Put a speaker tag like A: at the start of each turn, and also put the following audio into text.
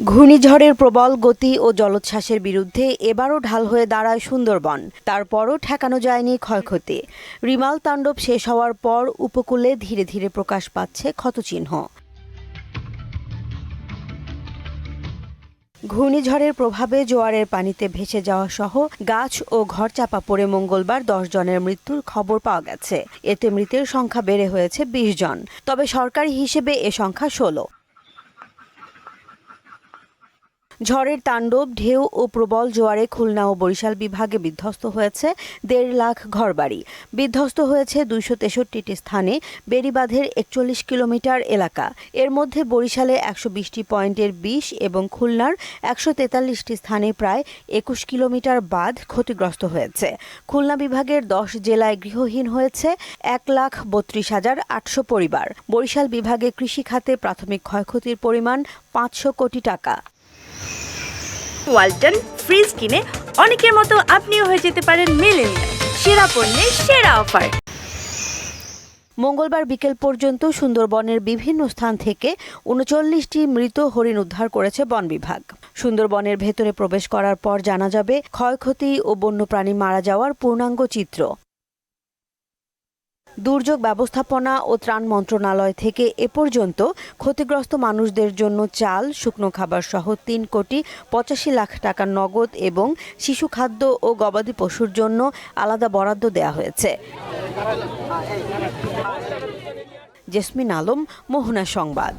A: ঘূর্ণিঝড়ের প্রবল গতি ও জলোচ্ছ্বাসের বিরুদ্ধে এবারও ঢাল হয়ে দাঁড়ায় সুন্দরবন। তারপরও ঠেকানো যায়নি ক্ষয়ক্ষতি। রিমাল তাণ্ডব শেষ হওয়ার পর উপকূলে ধীরে ধীরে প্রকাশ পাচ্ছে ক্ষতচিহ্ন। ঘূর্ণিঝড়ের প্রভাবে জোয়ারের পানিতে ভেসে যাওয়া সহ গাছ ও ঘর চাপা পড়ে মঙ্গলবার দশ জনের মৃত্যুর খবর পাওয়া গেছে। এতে মৃতের সংখ্যা বেড়ে হয়েছে বিশ জন। তবে সরকারি হিসেবে এ সংখ্যা ষোলো। ঝড়ের তাণ্ডব, ঢেউ ও প্রবল জোয়ারে খুলনা ও বরিশাল বিভাগে বিধ্বস্ত হয়েছে দেড় লাখ ঘরবাড়ি। বিধ্বস্ত হয়েছে দুইশো তেষট্টিটি স্থানে বেড়িবাঁধের একচল্লিশ কিলোমিটার এলাকা। এর মধ্যে বরিশালে একশো বিশটি পয়েন্টের বিশ এবং খুলনার একশো তেতাল্লিশটি স্থানে প্রায় একুশ কিলোমিটার বাঁধ ক্ষতিগ্রস্ত হয়েছে। খুলনা বিভাগের দশ জেলায় গৃহহীন হয়েছে এক লাখ বত্রিশ হাজার আটশো পরিবার। বরিশাল বিভাগে কৃষি খাতে প্রাথমিক ক্ষয়ক্ষতির পরিমাণ পাঁচশো কোটি টাকা।
B: ওয়ালটন ফ্রিজ কিনে অনেকের মতো আপনিও হয়ে যেতে পারেন মিলেনিয়ার সেরা পণ্যের সেরা অফার।
A: মঙ্গলবার বিকেল পর্যন্ত সুন্দরবনের বিভিন্ন স্থান থেকে উনচল্লিশটি মৃত হরিণ উদ্ধার করেছে বন বিভাগ। সুন্দরবনের ভেতরে প্রবেশ করার পর জানা যাবে ক্ষয়ক্ষতি ও বন্যপ্রাণী মারা যাওয়ার পূর্ণাঙ্গ চিত্র। দুর্যোগ ব্যবস্থাপনা ও ত্রাণ মন্ত্রণালয় থেকে এ পর্যন্ত ক্ষতিগ্রস্ত মানুষদের জন্য চাল, শুকনো খাবার সহ তিন কোটি পঁচাশি লাখ টাকা নগদ এবং শিশু খাদ্য ও গবাদি পশুর জন্য আলাদা বরাদ্দ দেয়া হয়েছে। জেসমিন আলম, মোহনা সংবাদ।